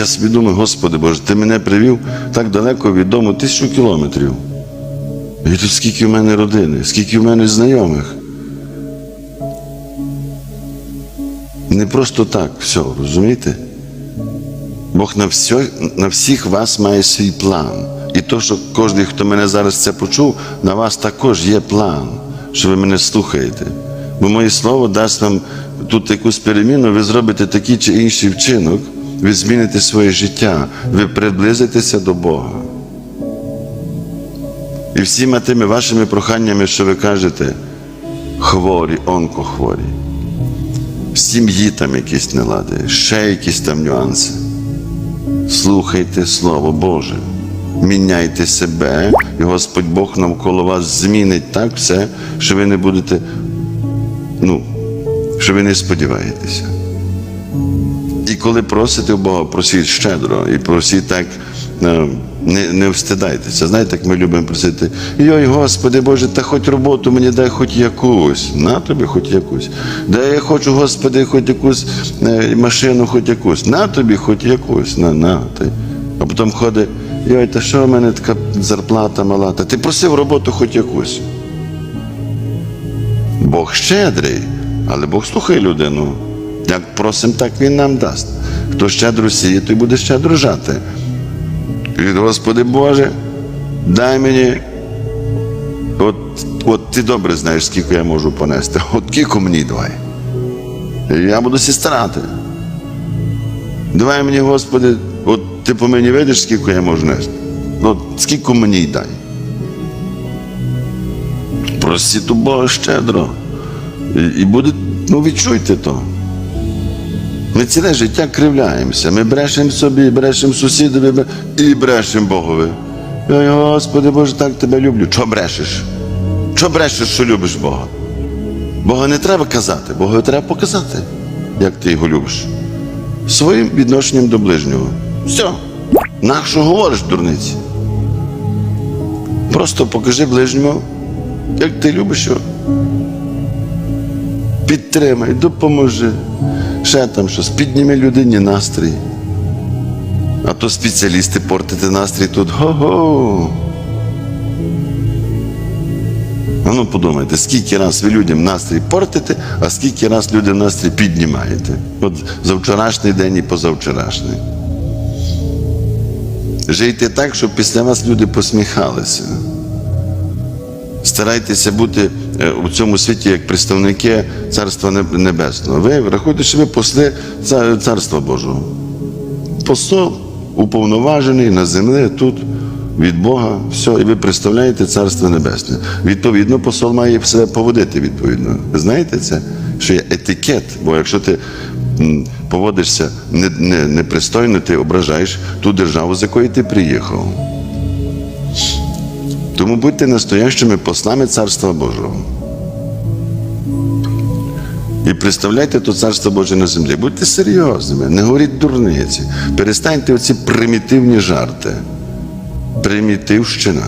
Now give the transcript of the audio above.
Я думаю, Господи Боже, ти мене привів так далеко від дому тисячу кілометрів. І тут скільки в мене родини, скільки в мене знайомих. Не просто так все, розумієте? Бог на, все, на всіх вас має свій план. І то, що кожен, хто мене зараз це почув, на вас також є план, що ви мене слухаєте. Бо моє слово дасть вам тут якусь переміну, ви зробите такий чи інший вчинок, ви зміните своє життя, ви приблизитеся до Бога. І всіма тими вашими проханнями, що ви кажете, хворі, онкохворі, сім'ї там якісь нелади, ще якісь там нюанси. Слухайте Слово Боже, міняйте себе, і Господь Бог навколо вас змінить так все, що ви не будете, ну, що ви не сподіваєтеся. Коли просите у Бога, просіть щедро і просіть так, е, не, не встидайтеся. Знаєте, як ми любимо просити, йой, Господи Боже, та хоч роботу мені дай хоч якусь. На тобі хоч якусь. Дай я хочу, Господи, хоч якусь е, машину, хоч якусь. На тобі хоч якусь. На, на. А потім ходить, йой, та що в мене така зарплата мала? Та ти просив роботу хоч якусь. Бог щедрий, але Бог слухає людину. Як просимо, так Він нам дасть. Хто щедро сіє, той буде щедро жати. Від Господи Боже, дай мені. От, от ти добре знаєш, скільки я можу понести. От кілько мені давай. Я буду сі старати. Давай мені, Господи, от ти по мені видиш, скільки я можу нести. От скільки мені дай. Просіть у Бога щедро. І, і буде, ну відчуйте то. Ми ціле життя кривляємося. Ми брешемо собі, брешемо сусідові і брешемо Богові. Ой, Господи Боже, так тебе люблю. Чого брешеш? Чого брешеш, що любиш Бога? Бога не треба казати, Бога треба показати, як ти його любиш. Своїм відношенням до ближнього. Все. Нащо говориш, дурниці? Просто покажи ближньому, як ти любиш його. Підтримай, допоможи. Ще там щось, підніми людині настрій. А то спеціалісти портити настрій тут. Го-го. А ну подумайте, скільки раз ви людям настрій портите, а скільки раз людям настрій піднімаєте. От за вчорашній день і позавчорашній. Жийте так, щоб після вас люди посміхалися. Старайтеся бути е, у цьому світі як представники Царства Небесного. Ви рахуйте, що ви посли Царства Божого. Посол уповноважений на землі тут від Бога, все, і ви представляєте Царство Небесне. Відповідно, посол має себе поводити відповідно. Ви знаєте це? Що є етикет, бо якщо ти поводишся не, не, непристойно, ти ображаєш ту державу, з якої ти приїхав. Тому будьте настоящими послами Царства Божого. І представляйте то Царство Боже на землі. Будьте серйозними, не говоріть дурниці. Перестаньте оці примітивні жарти. Примітивщина.